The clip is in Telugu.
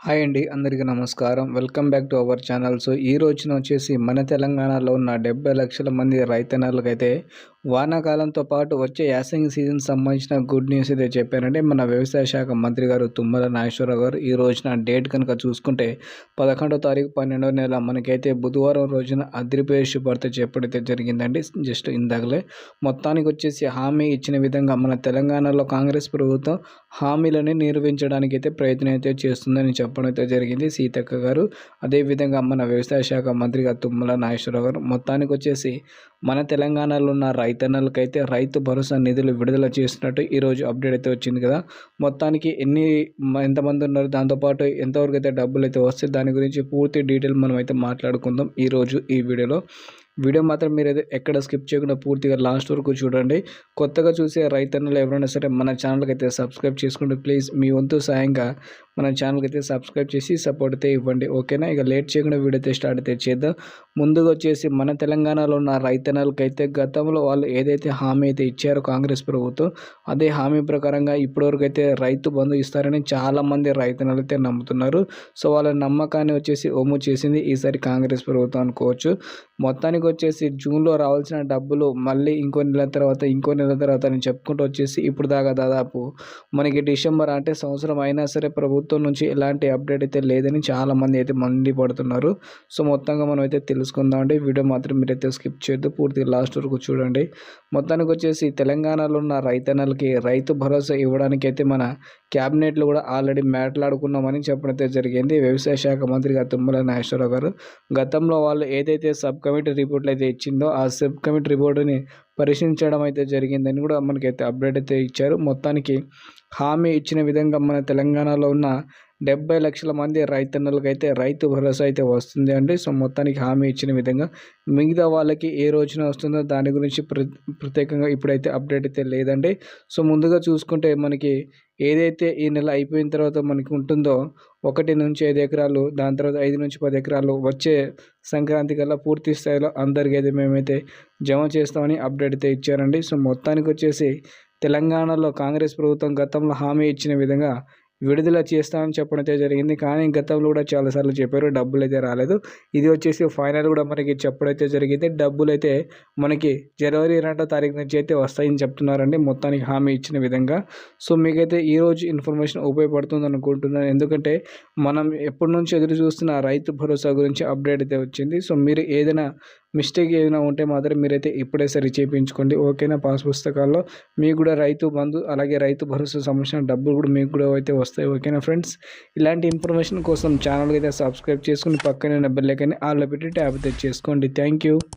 హాయ్ అండి అందరికీ నమస్కారం. Welcome back to our channel. So ఈ రోజున వచ్చేసి మన తెలంగాణలో ఉన్న డెబ్బై లక్షల మంది రైతన్నలకైతే వానాకాలంతో పాటు వచ్చే యాసంగి సీజన్ సంబంధించిన గుడ్ న్యూస్ అయితే చెప్పారంటే మన వ్యవసాయ శాఖ మంత్రి గారు తుమ్మల నాగేశ్వరరావు గారు ఈ రోజున డేట్ కనుక చూసుకుంటే పదకొండో తారీఖు పన్నెండో నెల మనకైతే బుధవారం రోజున అదిరిపోయే శుభార్త చెప్పడైతే జరిగిందండి. జస్ట్ ఇందాకలే. మొత్తానికి వచ్చేసి హామీ ఇచ్చిన విధంగా మన తెలంగాణలో కాంగ్రెస్ ప్రభుత్వం హామీలని నిర్వహించడానికి అయితే ప్రయత్నం అయితే చేస్తుందని చెప్పడం అయితే జరిగింది. సీతక్క గారు. అదేవిధంగా మన వ్యవసాయ శాఖ మంత్రిగా తుమ్మల నాగేశ్వరరావు గారు. మొత్తానికి వచ్చేసి మన తెలంగాణలో ఉన్న రైతన్నలకైతే రైతు భరోసా నిధులు విడుదల చేసినట్టు ఈరోజు అప్డేట్ అయితే వచ్చింది కదా. మొత్తానికి ఎన్ని ఎంతమంది ఉన్నారు? దాంతోపాటు ఎంతవరకు అయితే డబ్బులు అయితే వస్తాయి? దాని గురించి పూర్తి డీటెయిల్ మనం అయితే మాట్లాడుకుందాం ఈరోజు ఈ వీడియోలో. వీడియో మాత్రం మీరు అయితే ఎక్కడ స్కిప్ చేయకుండా పూర్తిగా లాస్ట్ వరకు చూడండి. కొత్తగా చూసే రైతన్నలు ఎవరైనా సరే మన ఛానల్కి అయితే సబ్స్క్రైబ్ చేసుకుంటే ప్లీజ్ మీ వంతు సాయంగా మన ఛానల్కి అయితే సబ్స్క్రైబ్ చేసి సపోర్ట్ అయితే ఇవ్వండి ఓకేనా? ఇక లేట్ చేయకుండా వీడియో అయితే స్టార్ట్ అయితే చేద్దాం. ముందుగా వచ్చేసి మన తెలంగాణలో ఉన్న రైతన్నలకైతే గతంలో వాళ్ళు ఏదైతే హామీ అయితే ఇచ్చారో కాంగ్రెస్ ప్రభుత్వం అదే హామీ ప్రకారంగా ఇప్పటివరకు అయితే రైతు బంధు ఇస్తారని చాలామంది రైతన్నలు అయితే నమ్ముతున్నారు. సో వాళ్ళ నమ్మకాన్ని వచ్చేసి ఒమ్ము చేసింది ఈసారి కాంగ్రెస్ ప్రభుత్వం అనుకోవచ్చు. మొత్తానికి వచ్చేసి జూన్లో రావాల్సిన డబ్బులు మళ్ళీ ఇంకో నెల తర్వాత ఇంకో నెల తర్వాత అని చెప్పుకుంటూ వచ్చేసి ఇప్పుడు దాకా దాదాపు మనకి డిసెంబర్ అంటే సంవత్సరం అయినా సరే ప్రభుత్వం ప్రభుత్వం నుంచి ఎలాంటి అప్డేట్ అయితే లేదని చాలామంది అయితే మండిపడుతున్నారు. సో మొత్తంగా మనం అయితే తెలుసుకుందాం అండి. వీడియో మాత్రం మీరైతే స్కిప్ చేయొద్దు. పూర్తి లాస్ట్ వరకు చూడండి. మొత్తానికి వచ్చేసి తెలంగాణలో ఉన్న రైతన్నలకి రైతు భరోసా ఇవ్వడానికి అయితే మన క్యాబినెట్లో కూడా ఆల్రెడీ మాట్లాడుకున్నామని చెప్పడం అయితే జరిగింది. వ్యవసాయ శాఖ మంత్రిగా తుమ్మల నాగేశ్వరరావు గారు. గతంలో వాళ్ళు ఏదైతే సబ్ కమిటీ రిపోర్ట్లు అయితే ఇచ్చిందో ఆ సబ్ కమిటీ రిపోర్టుని పరిశీలించడం అయితే జరిగిందని కూడా మనకైతే అప్డేట్ అయితే ఇచ్చారు. మొత్తానికి హామీ ఇచ్చిన విధంగా మన తెలంగాణలో ఉన్న డెబ్బై లక్షల మంది రైతన్నలకైతే రైతు భరోసా అయితే వస్తుంది అండి. సో మొత్తానికి హామీ ఇచ్చిన విధంగా మిగతా వాళ్ళకి ఏ రోజున వస్తుందో దాని గురించి ప్రత్యేకంగా ఇప్పుడైతే అప్డేట్ అయితే లేదండి. సో ముందుగా చూసుకుంటే మనకి ఏదైతే ఈ నెల అయిపోయిన తర్వాత మనకి ఉంటుందో ఒకటి నుంచి ఐదు ఎకరాలు దాని తర్వాత ఐదు నుంచి పది ఎకరాలు వచ్చే సంక్రాంతి కల్లా పూర్తి స్థాయిలో అందరికీ అయితే మేమైతే జమ చేస్తామని అప్డేట్ అయితే ఇచ్చారండి. సో మొత్తానికి వచ్చేసి తెలంగాణలో కాంగ్రెస్ ప్రభుత్వం గతంలో హామీ ఇచ్చిన విధంగా విడుదల చేస్తామని చెప్పడం అయితే జరిగింది. కానీ గతంలో కూడా చాలాసార్లు చెప్పారు డబ్బులు అయితే రాలేదు. ఇది వచ్చేసి ఫైనల్ కూడా మనకి చెప్పడం అయితే జరిగింది. డబ్బులు అయితే మనకి జనవరి రెండో తారీఖు నుంచి అయితే వస్తాయని చెప్తున్నారండి. మొత్తానికి హామీ ఇచ్చిన విధంగా. సో మీకైతే ఈరోజు ఇన్ఫర్మేషన్ ఉపయోగపడుతుంది అనుకుంటున్నాను. ఎందుకంటే మనం ఎప్పటి నుంచి ఎదురు చూస్తున్న రైతు భరోసా గురించి అప్డేట్ అయితే వచ్చింది. సో మీరు ఏదైనా మిస్టేక్ ఏదైనా ఉంటే మాత్రం మీరైతే ఇప్పుడే సరి చేయించుకోండి. ఓకేనా? పాస్ పుస్తకాల్లో మీకు కూడా రైతు బంధు అలాగే రైతు భరోసా సంబంధించిన డబ్బులు కూడా మీకు కూడా అయితే వస్తాయి. ఓకేనా ఫ్రెండ్స్? ఇలాంటి ఇన్ఫర్మేషన్ కోసం ఛానల్కి అయితే సబ్స్క్రైబ్ చేసుకుని పక్కనే బెల్లైకని ఆల్లో పెట్టి ట్యాబ్ అయితే చేసుకోండి థ్యాంక్ యూ.